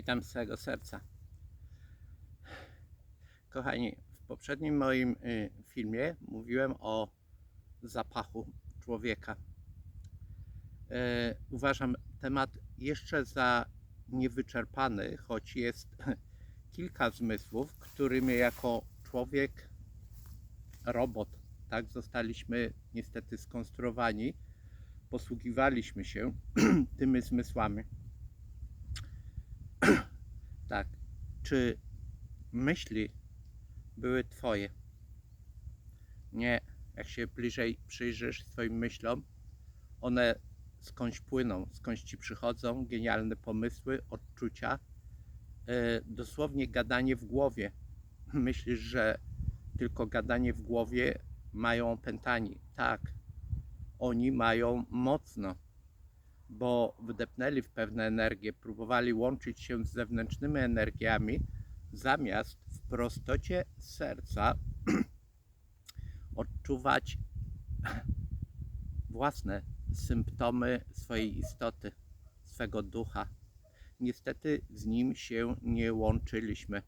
Witam z całego serca. Kochani, w poprzednim moim y, filmie mówiłem o zapachu człowieka. E, Uważam temat jeszcze za niewyczerpany, choć jest kilka zmysłów, którymi jako człowiek, robot, tak zostaliśmy niestety skonstruowani, posługiwaliśmy się tymi zmysłami. Tak. Czy myśli były Twoje? Nie. Jak się bliżej przyjrzysz swoim myślom, one skądś płyną, skądś Ci przychodzą, genialne pomysły, odczucia, e, dosłownie gadanie w głowie. Myślisz, że tylko gadanie w głowie mają opętani. Tak. Oni mają mocno bo wdepnęli w pewne energie, próbowali łączyć się z zewnętrznymi energiami, zamiast w prostocie serca odczuwać własne symptomy swojej istoty, swego ducha. Niestety z nim się nie łączyliśmy.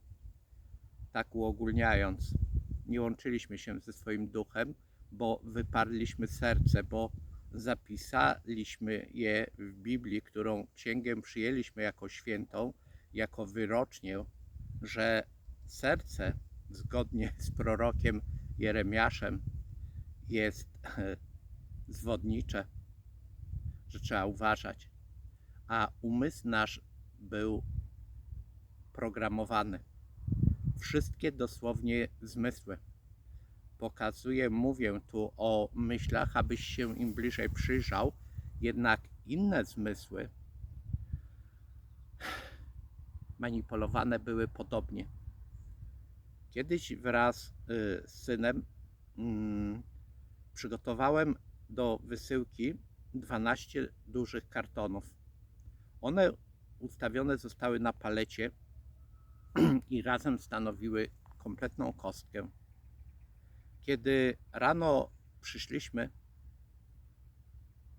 Tak uogólniając, nie łączyliśmy się ze swoim duchem, bo wyparliśmy serce, bo zapisaliśmy je w Biblii, którą księgę przyjęliśmy jako świętą, jako wyrocznię, że serce, zgodnie z prorokiem Jeremiaszem, jest zwodnicze, że trzeba uważać, a umysł nasz był programowany. Wszystkie dosłownie zmysły pokazuję, mówię tu o myślach, abyś się im bliżej przyjrzał, jednak inne zmysły manipulowane były podobnie. Kiedyś wraz y, z synem mm, przygotowałem do wysyłki 12 dużych kartonów. One ustawione zostały na palecie i razem stanowiły kompletną kostkę. Kiedy rano przyszliśmy,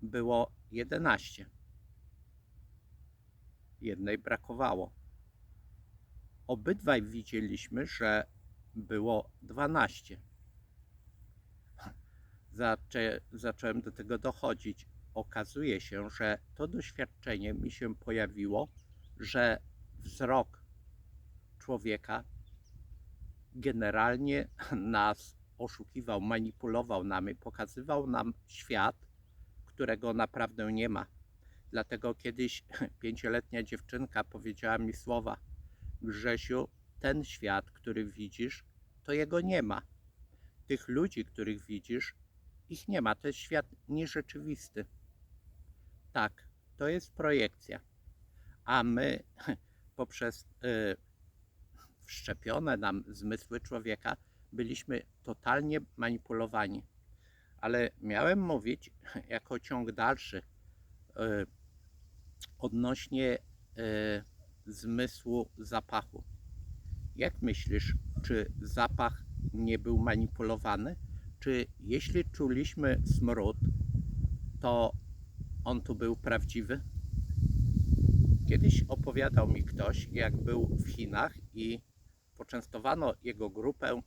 było 11. Jednej brakowało. Obydwaj widzieliśmy, że było 12. Zaczę, zacząłem do tego dochodzić. Okazuje się, że to doświadczenie mi się pojawiło, że wzrok człowieka generalnie nas oszukiwał, manipulował nami, pokazywał nam świat, którego naprawdę nie ma. Dlatego kiedyś pięcioletnia dziewczynka powiedziała mi słowa: Grzesiu, ten świat, który widzisz, to jego nie ma. Tych ludzi, których widzisz, ich nie ma. To jest świat nierzeczywisty. Tak, to jest projekcja. A my poprzez y, wszczepione nam zmysły człowieka byliśmy totalnie manipulowani. Ale miałem mówić jako ciąg dalszy e, odnośnie e, zmysłu zapachu. Jak myślisz, czy zapach nie był manipulowany? Czy jeśli czuliśmy smród, to on tu był prawdziwy? Kiedyś opowiadał mi ktoś, jak był w Chinach i poczęstowano jego grupę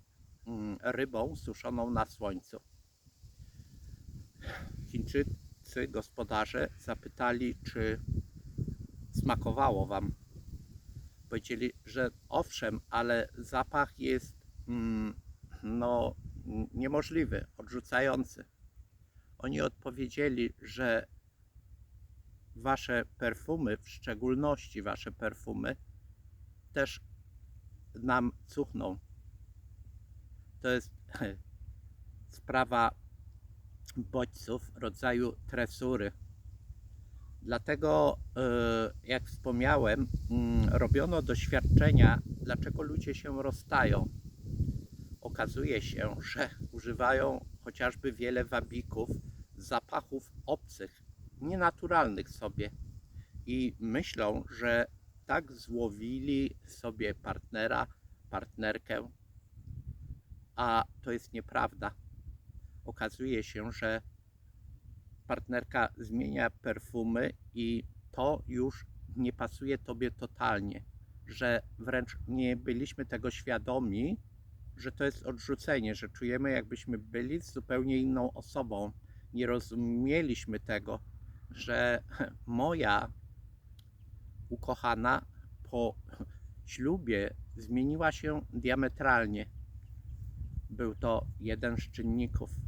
rybą suszoną na słońcu. Chińczycy, gospodarze zapytali, czy smakowało Wam. Powiedzieli, że owszem, ale zapach jest mm, no, niemożliwy, odrzucający. Oni odpowiedzieli, że Wasze perfumy, w szczególności Wasze perfumy, też nam cuchną to jest sprawa bodźców rodzaju tresury. Dlatego, e, jak wspomniałem, mm, robiono doświadczenia, dlaczego ludzie się rozstają. Okazuje się, że używają chociażby wiele wabików, zapachów obcych, nienaturalnych sobie i myślą, że tak złowili sobie partnera, partnerkę, a to jest nieprawda. Okazuje się, że partnerka zmienia perfumy i to już nie pasuje tobie totalnie. że wręcz nie byliśmy tego świadomi, że to jest odrzucenie, że czujemy, jakbyśmy byli z zupełnie inną osobą. Nie rozumieliśmy tego, że moja ukochana po ślubie zmieniła się diametralnie. Był to jeden z czynników.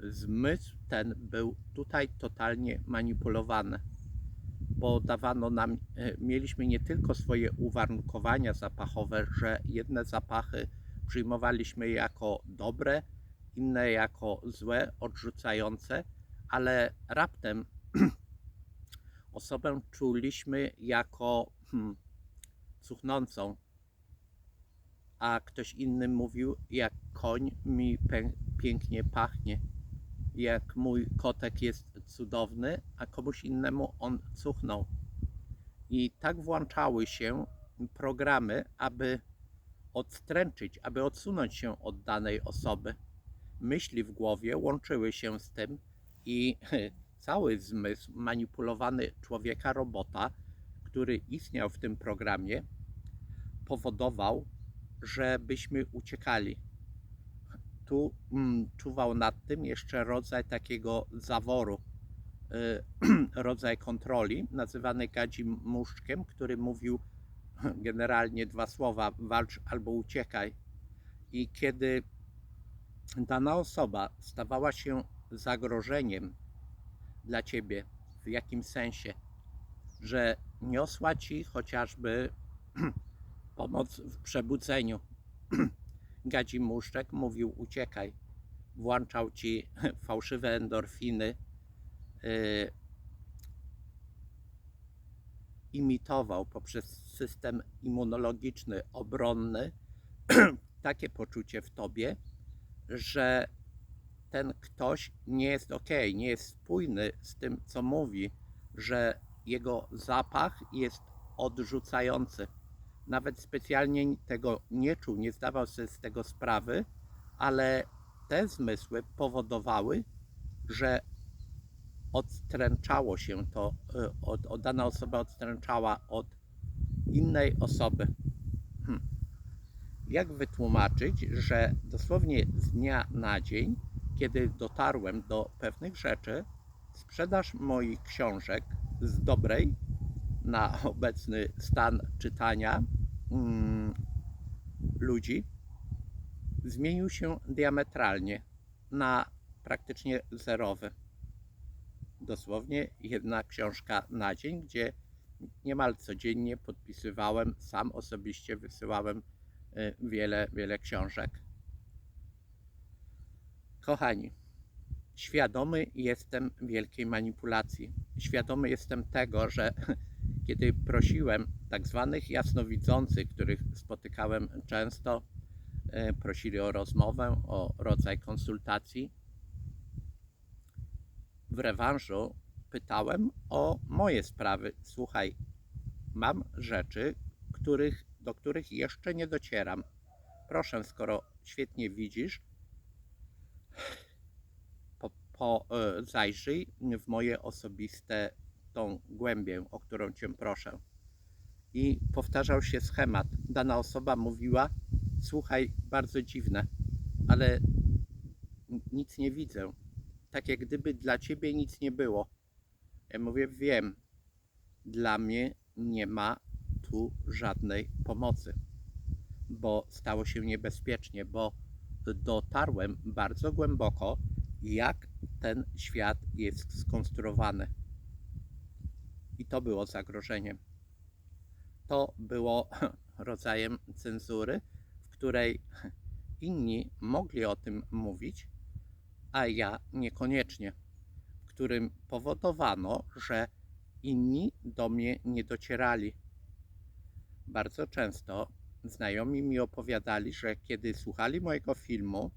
Zmysł ten był tutaj totalnie manipulowany, bo dawano nam, e, mieliśmy nie tylko swoje uwarunkowania zapachowe, że jedne zapachy przyjmowaliśmy jako dobre, inne jako złe, odrzucające, ale raptem osobę czuliśmy jako hmm, cuchnącą, a ktoś inny mówił, jak koń mi pięknie pachnie, jak mój kotek jest cudowny, a komuś innemu on cuchnął. I tak włączały się programy, aby odstręczyć, aby odsunąć się od danej osoby. Myśli w głowie łączyły się z tym i cały zmysł manipulowany człowieka robota, który istniał w tym programie, powodował, żebyśmy uciekali. Tu mm, czuwał nad tym jeszcze rodzaj takiego zaworu, y, rodzaj kontroli, nazywany gadzim muszczkiem, który mówił generalnie dwa słowa: walcz albo uciekaj. I kiedy dana osoba stawała się zagrożeniem dla ciebie, w jakim sensie, że niosła ci chociażby pomoc w przebudzeniu. Gadzi muszczek mówił uciekaj. Włączał ci fałszywe endorfiny. y, imitował poprzez system immunologiczny, obronny takie poczucie w tobie, że ten ktoś nie jest ok, nie jest spójny z tym, co mówi, że jego zapach jest odrzucający. Nawet specjalnie tego nie czuł, nie zdawał sobie z tego sprawy, ale te zmysły powodowały, że odstręczało się to, y, od, od dana osoba odstręczała od innej osoby. Hm. Jak wytłumaczyć, że dosłownie z dnia na dzień, kiedy dotarłem do pewnych rzeczy, sprzedaż moich książek z dobrej na obecny stan czytania mm, ludzi zmienił się diametralnie na praktycznie zerowy. Dosłownie jedna książka na dzień, gdzie niemal codziennie podpisywałem, sam osobiście wysyłałem y, wiele, wiele książek. Kochani, świadomy jestem wielkiej manipulacji. Świadomy jestem tego, że kiedy prosiłem tak zwanych jasnowidzących, których spotykałem często, e, prosili o rozmowę, o rodzaj konsultacji, w rewanżu pytałem o moje sprawy. Słuchaj, mam rzeczy, których, do których jeszcze nie docieram. Proszę, skoro świetnie widzisz, po, zajrzyj w moje osobiste tą głębię, o którą Cię proszę. I powtarzał się schemat. Dana osoba mówiła: Słuchaj, bardzo dziwne, ale nic nie widzę. Tak jak gdyby dla Ciebie nic nie było. Ja mówię: Wiem, dla mnie nie ma tu żadnej pomocy, bo stało się niebezpiecznie, bo dotarłem bardzo głęboko, jak ten świat jest skonstruowany. I to było zagrożeniem. To było rodzajem cenzury, w której inni mogli o tym mówić, a ja niekoniecznie, w którym powodowano, że inni do mnie nie docierali. Bardzo często znajomi mi opowiadali, że kiedy słuchali mojego filmu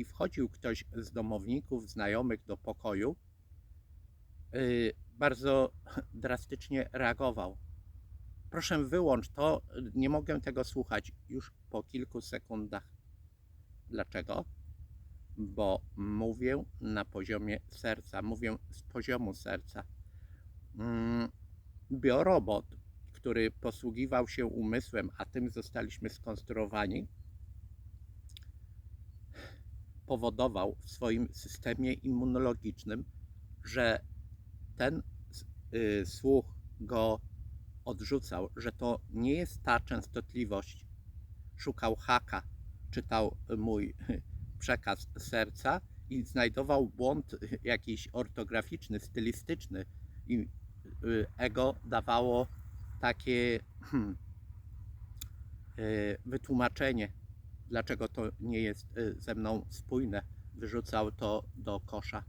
i wchodził ktoś z domowników, znajomych do pokoju, yy, bardzo drastycznie reagował. Proszę wyłącz to, nie mogę tego słuchać już po kilku sekundach. Dlaczego? Bo mówię na poziomie serca, mówię z poziomu serca. Mm, Biorobot, który posługiwał się umysłem, a tym zostaliśmy skonstruowani, powodował w swoim systemie immunologicznym, że ten y, słuch go odrzucał, że to nie jest ta częstotliwość. Szukał haka, czytał mój przekaz serca i znajdował błąd jakiś ortograficzny, stylistyczny i y, ego dawało takie hmm, y, wytłumaczenie, dlaczego to nie jest y, ze mną spójne. Wyrzucał to do kosza.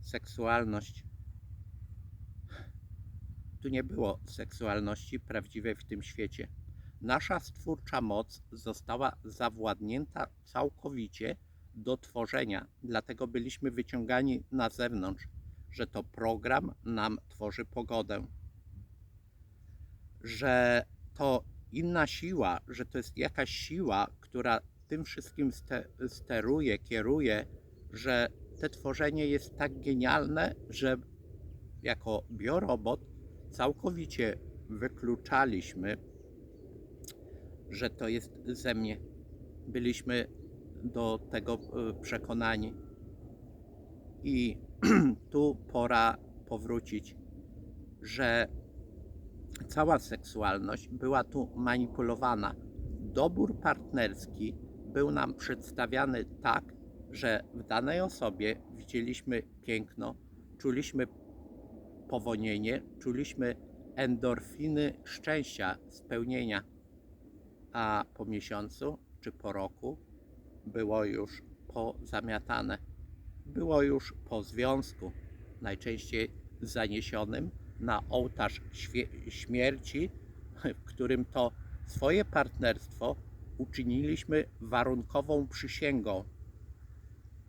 Seksualność. Tu nie było seksualności prawdziwej w tym świecie. Nasza stwórcza moc została zawładnięta całkowicie do tworzenia, dlatego byliśmy wyciągani na zewnątrz, że to program nam tworzy pogodę, że to inna siła, że to jest jakaś siła, która tym wszystkim ste- steruje, kieruje, że te tworzenie jest tak genialne, że jako biorobot całkowicie wykluczaliśmy, że to jest ze mnie. Byliśmy do tego e, przekonani. I tu pora powrócić, że cała seksualność była tu manipulowana. Dobór partnerski był nam przedstawiany tak, że w danej osobie widzieliśmy piękno, czuliśmy powonienie, czuliśmy endorfiny szczęścia, spełnienia, a po miesiącu czy po roku było już pozamiatane. Było już po związku, najczęściej zaniesionym na ołtarz śmierci, w którym to swoje partnerstwo uczyniliśmy warunkową przysięgą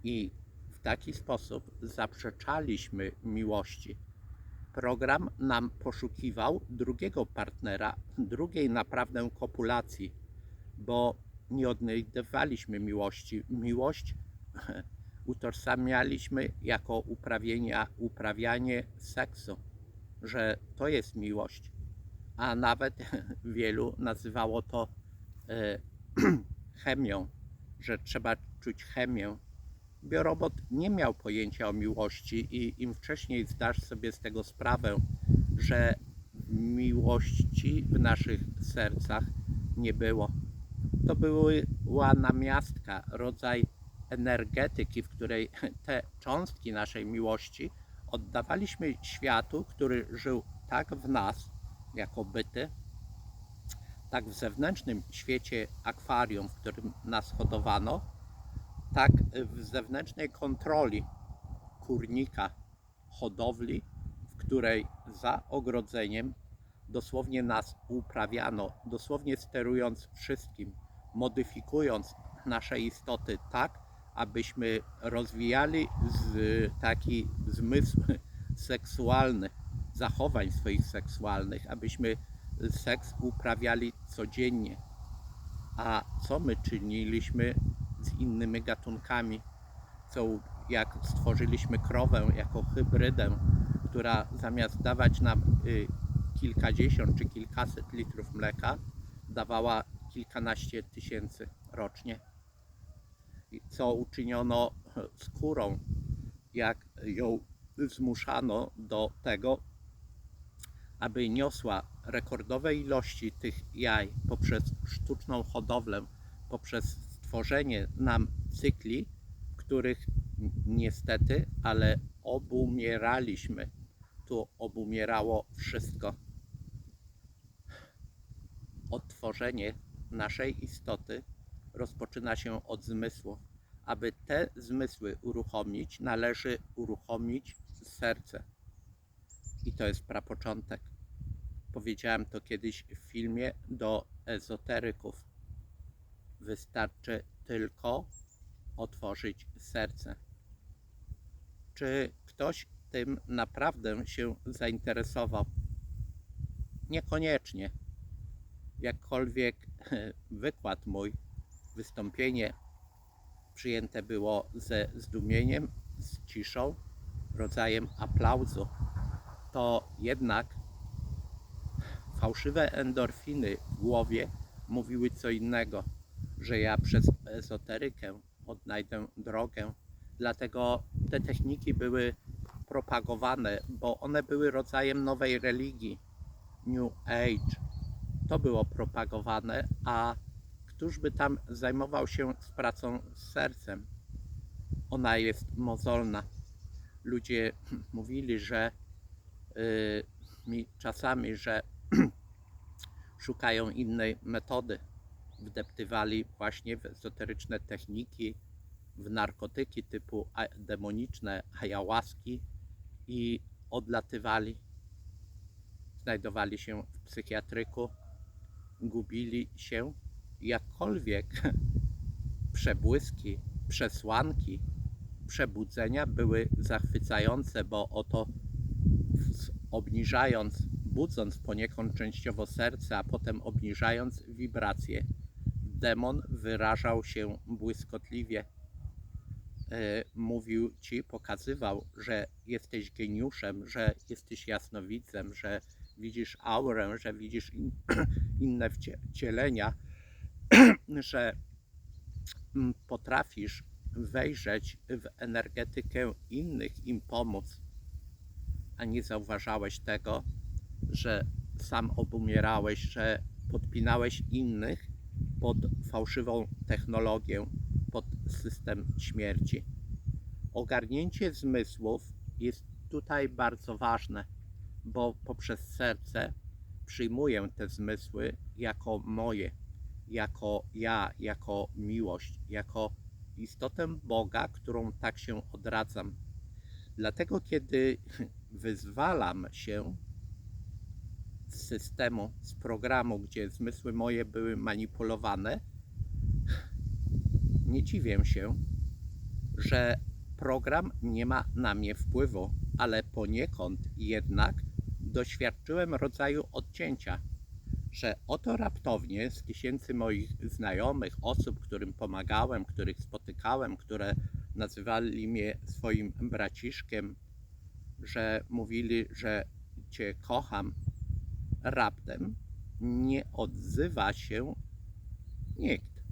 i w taki sposób zaprzeczaliśmy miłości. Program nam poszukiwał drugiego partnera, drugiej naprawdę kopulacji, bo nie odnajdywaliśmy miłości. Miłość utożsamialiśmy jako uprawienia, uprawianie seksu, że to jest miłość, a nawet wielu nazywało to e, chemią, że trzeba czuć chemię. Biorobot nie miał pojęcia o miłości i im wcześniej zdasz sobie z tego sprawę, że miłości w naszych sercach nie było. To była namiastka, rodzaj energetyki, w której te cząstki naszej miłości oddawaliśmy światu, który żył tak w nas, jako byty, tak w zewnętrznym świecie akwarium, w którym nas hodowano, tak w zewnętrznej kontroli kurnika, hodowli, w której za ogrodzeniem dosłownie nas uprawiano, dosłownie sterując wszystkim, modyfikując nasze istoty tak, abyśmy rozwijali taki zmysł seksualny, zachowań swoich seksualnych, abyśmy seks uprawiali codziennie. A co my czyniliśmy z innymi gatunkami? Co jak stworzyliśmy krowę jako hybrydę, która zamiast dawać nam y, kilkadziesiąt czy kilkaset litrów mleka, dawała kilkanaście tysięcy rocznie. Co uczyniono z kurą, jak ją zmuszano do tego, aby niosła rekordowe ilości tych jaj poprzez sztuczną hodowlę, poprzez stworzenie nam cykli, w których niestety, ale obumieraliśmy. Tu obumierało wszystko. Odtworzenie naszej istoty rozpoczyna się od zmysłów. Aby te zmysły uruchomić, należy uruchomić serce. I to jest prapoczątek. Powiedziałem to kiedyś w filmie do ezoteryków. Wystarczy tylko otworzyć serce. Czy ktoś tym naprawdę się zainteresował? Niekoniecznie. Jakkolwiek wykład mój, wystąpienie przyjęte było ze zdumieniem, z ciszą, rodzajem aplauzu. to jednak fałszywe endorfiny w głowie mówiły co innego, że ja przez ezoterykę odnajdę drogę. Dlatego te techniki były propagowane, bo one były rodzajem nowej religii, New Age. To było propagowane, a któż by tam zajmował się z pracą z sercem? Ona jest mozolna. Ludzie mówili, że y, mi czasami, że szukają innej metody. Wdeptywali właśnie w ezoteryczne techniki, w narkotyki typu demoniczne, ayahuaski i odlatywali. Znajdowali się w psychiatryku, gubili się. Jakkolwiek przebłyski, przesłanki przebudzenia były zachwycające, bo oto obniżając, budząc poniekąd częściowo serce, a potem obniżając wibracje, demon wyrażał się błyskotliwie. E, Mówił ci, pokazywał, że jesteś geniuszem, że jesteś jasnowidzem, że widzisz aurę, że widzisz in, inne wcie- wcielenia, że potrafisz wejrzeć w energetykę innych, im pomóc a nie zauważałeś tego, że sam obumierałeś, że podpinałeś innych pod fałszywą technologię, pod system śmierci. Ogarnięcie zmysłów jest tutaj bardzo ważne, bo poprzez serce przyjmuję te zmysły jako moje, jako ja, jako miłość, jako istotę Boga, którą tak się odradzam. Dlatego, kiedy wyzwalam się z systemu, z programu, gdzie zmysły moje były manipulowane, nie dziwię się, że program nie ma na mnie wpływu, ale poniekąd jednak doświadczyłem rodzaju odcięcia, że oto raptownie z tysięcy moich znajomych, osób, którym pomagałem, których spotykałem, które nazywali mnie swoim braciszkiem, że mówili, że Cię kocham, raptem nie odzywa się nikt.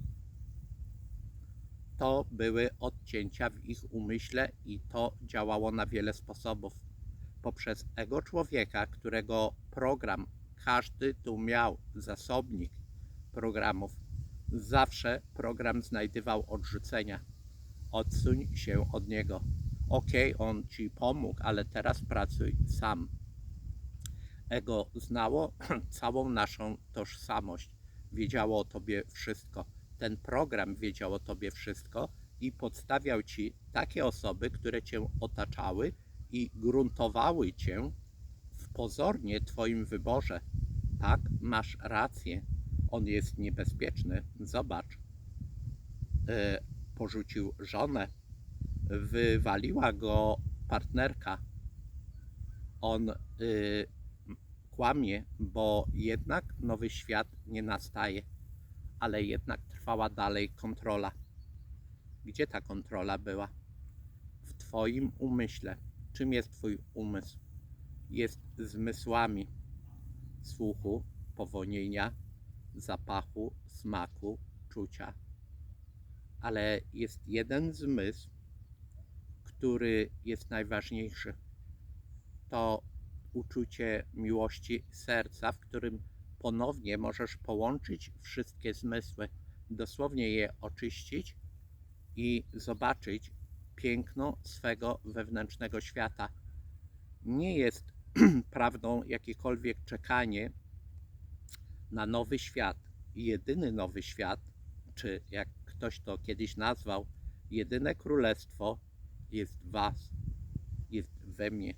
To były odcięcia w ich umyśle i to działało na wiele sposobów. Poprzez ego człowieka, którego program każdy tu miał zasobnik programów, zawsze program znajdywał odrzucenia. Odsuń się od niego okej, on ci pomógł, ale teraz pracuj sam. Ego znało całą naszą tożsamość, wiedziało o tobie wszystko. Ten program wiedział o tobie wszystko i podstawiał ci takie osoby, które cię otaczały i gruntowały cię w pozornie twoim wyborze. Tak, masz rację. On jest niebezpieczny. Zobacz. E, porzucił żonę, wywaliła go partnerka. On y, kłamie, bo jednak nowy świat nie nastaje, ale jednak trwała dalej kontrola. Gdzie ta kontrola była? W Twoim umyśle. Czym jest Twój umysł? Jest zmysłami słuchu, powonienia, zapachu, smaku, czucia. Ale jest jeden zmysł, który jest najważniejszy. To uczucie miłości serca, w którym ponownie możesz połączyć wszystkie zmysły, dosłownie je oczyścić i zobaczyć piękno swego wewnętrznego świata. Nie jest prawdą jakiekolwiek czekanie na nowy świat. Jedyny nowy świat, czy jak ktoś to kiedyś nazwał, jedyne królestwo jest w Was, jest we mnie.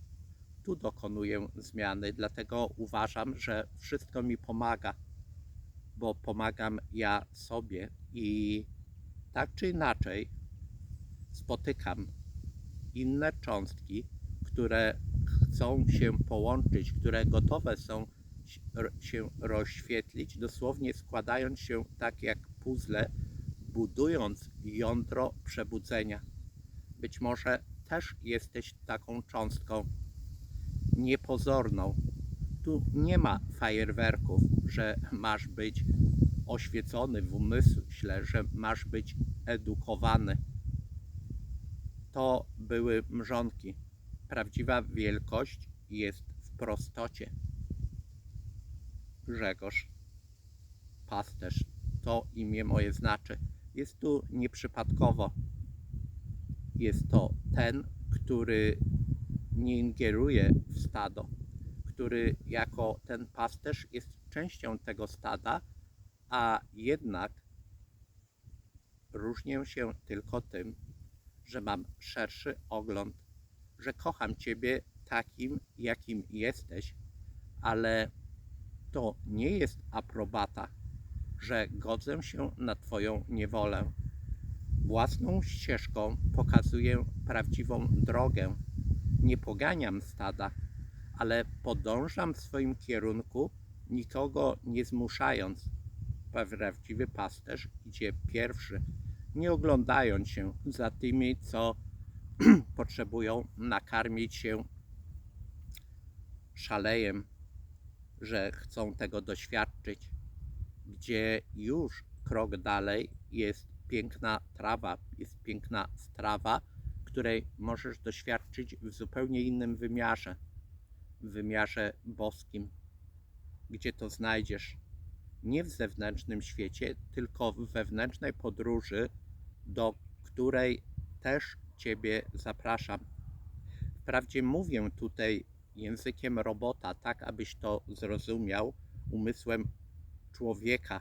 Tu dokonuję zmiany, dlatego uważam, że wszystko mi pomaga, bo pomagam ja sobie i tak czy inaczej spotykam inne cząstki, które chcą się połączyć, które gotowe są się rozświetlić, dosłownie składając się tak jak puzzle, budując jądro przebudzenia. Być może też jesteś taką cząstką. niepozorną. Tu nie ma fajerwerków, że masz być oświecony w umyśle, że masz być edukowany. To były mrzonki. Prawdziwa wielkość jest w prostocie. Grzegorz, pasterz, to imię moje znaczy. Jest tu nieprzypadkowo. Jest to ten, który nie ingeruje w stado, który jako ten pasterz jest częścią tego stada, a jednak różnię się tylko tym, że mam szerszy ogląd, że kocham Ciebie takim, jakim jesteś, ale to nie jest aprobata, że godzę się na Twoją niewolę. Własną ścieżką pokazuję prawdziwą drogę. Nie poganiam stada, ale podążam w swoim kierunku, nikogo nie zmuszając. Prawdziwy pasterz idzie pierwszy, nie oglądając się za tymi, co potrzebują nakarmić się szalejem, że chcą tego doświadczyć, gdzie już krok dalej jest piękna trawa, jest piękna strawa, której możesz doświadczyć w zupełnie innym wymiarze, w wymiarze boskim, gdzie to znajdziesz nie w zewnętrznym świecie, tylko w wewnętrznej podróży, do której też Ciebie zapraszam. Wprawdzie mówię tutaj językiem robota, tak abyś to zrozumiał, umysłem człowieka,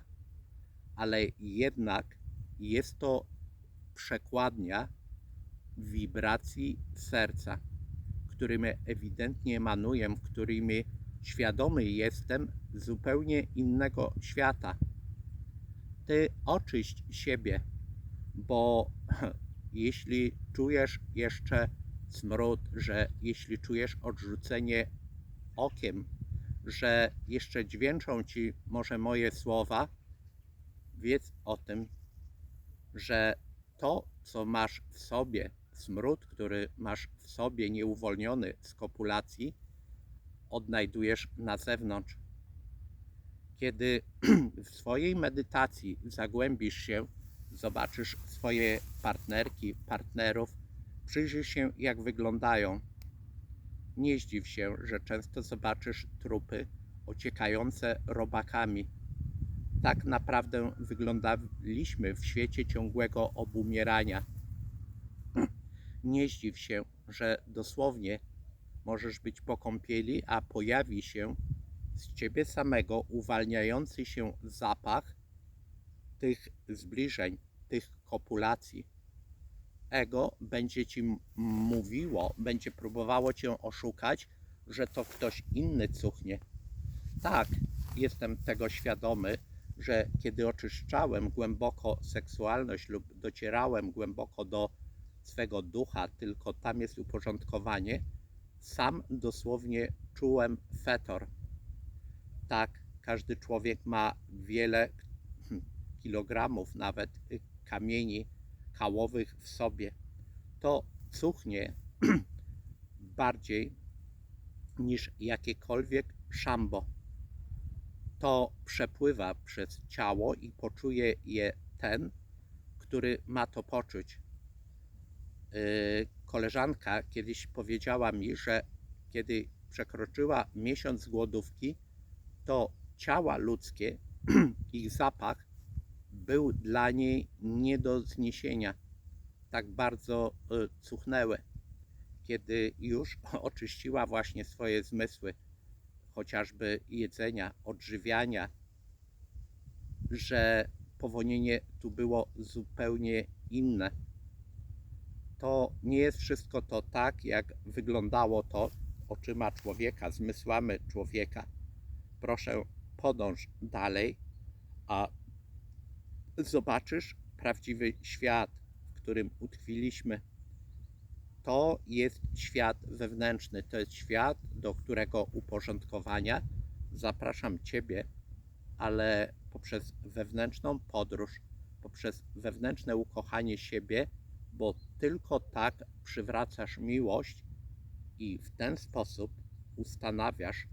ale jednak jest to przekładnia wibracji serca, którymi ewidentnie emanuję, którymi świadomy jestem zupełnie innego świata. Ty oczyść siebie, bo jeśli czujesz jeszcze smród, że jeśli czujesz odrzucenie okiem, że jeszcze dźwięczą ci może moje słowa, wiedz o tym, że to, co masz w sobie, smród, który masz w sobie nieuwolniony z kopulacji, odnajdujesz na zewnątrz. Kiedy w swojej medytacji zagłębisz się, zobaczysz swoje partnerki, partnerów, przyjrzyj się, jak wyglądają. Nie zdziw się, że często zobaczysz trupy ociekające robakami. Tak naprawdę wyglądaliśmy w świecie ciągłego obumierania. Nie zdziw się, że dosłownie możesz być po kąpieli, a pojawi się z ciebie samego uwalniający się zapach tych zbliżeń, tych kopulacji. Ego będzie ci mówiło, będzie próbowało cię oszukać, że to ktoś inny cuchnie. Tak, jestem tego świadomy, że kiedy oczyszczałem głęboko seksualność lub docierałem głęboko do swego ducha, tylko tam jest uporządkowanie, sam dosłownie czułem fetor. Tak, każdy człowiek ma wiele kilogramów, nawet y, kamieni kałowych w sobie. To cuchnie bardziej niż jakiekolwiek szambo. To przepływa przez ciało i poczuje je ten, który ma to poczuć. Yy, koleżanka kiedyś powiedziała mi, że kiedy przekroczyła miesiąc głodówki, to ciała ludzkie, ich zapach był dla niej nie do zniesienia. Tak bardzo y, cuchnęły. Kiedy już oczyściła właśnie swoje zmysły, chociażby jedzenia, odżywiania, że powonienie tu było zupełnie inne to nie jest wszystko to tak, jak wyglądało to oczyma człowieka, zmysłami człowieka. Proszę, podąż dalej, a zobaczysz prawdziwy świat, w którym utkwiliśmy. To jest świat wewnętrzny, to jest świat, do którego uporządkowania zapraszam Ciebie, ale poprzez wewnętrzną podróż, poprzez wewnętrzne ukochanie siebie, bo tylko tak przywracasz miłość i w ten sposób ustanawiasz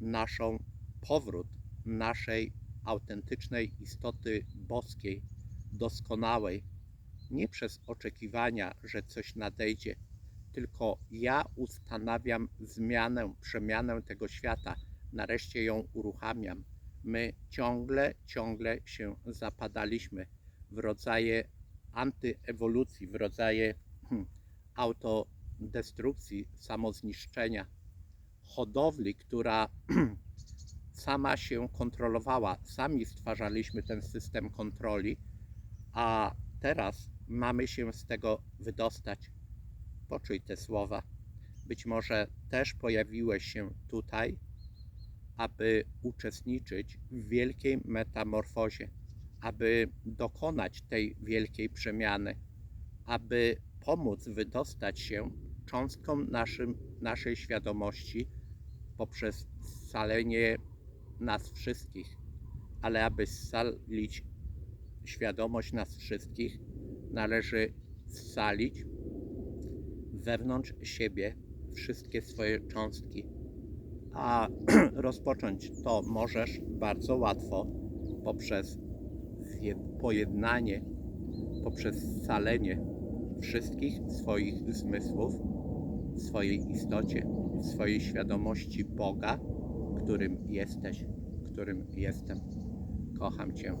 naszą powrót naszej autentycznej istoty boskiej, doskonałej, nie przez oczekiwania, że coś nadejdzie, tylko ja ustanawiam zmianę, przemianę tego świata, nareszcie ją uruchamiam. My ciągle, ciągle się zapadaliśmy w rodzaje antyewolucji, w rodzaje hmm, autodestrukcji, samozniszczenia, hodowli, która sama się kontrolowała. Sami stwarzaliśmy ten system kontroli, a teraz mamy się z tego wydostać. Poczuj te słowa. Być może też pojawiłeś się tutaj, aby uczestniczyć w wielkiej metamorfozie, aby dokonać tej wielkiej przemiany, aby pomóc wydostać się cząstkom naszym, naszej świadomości poprzez scalenie nas wszystkich. Ale aby scalić świadomość nas wszystkich, należy scalić wewnątrz siebie wszystkie swoje cząstki. A rozpocząć to możesz bardzo łatwo poprzez pojednanie, poprzez scalenie wszystkich swoich zmysłów w swojej istocie, w swojej świadomości Boga, którym jesteś, którym jestem. Kocham Cię.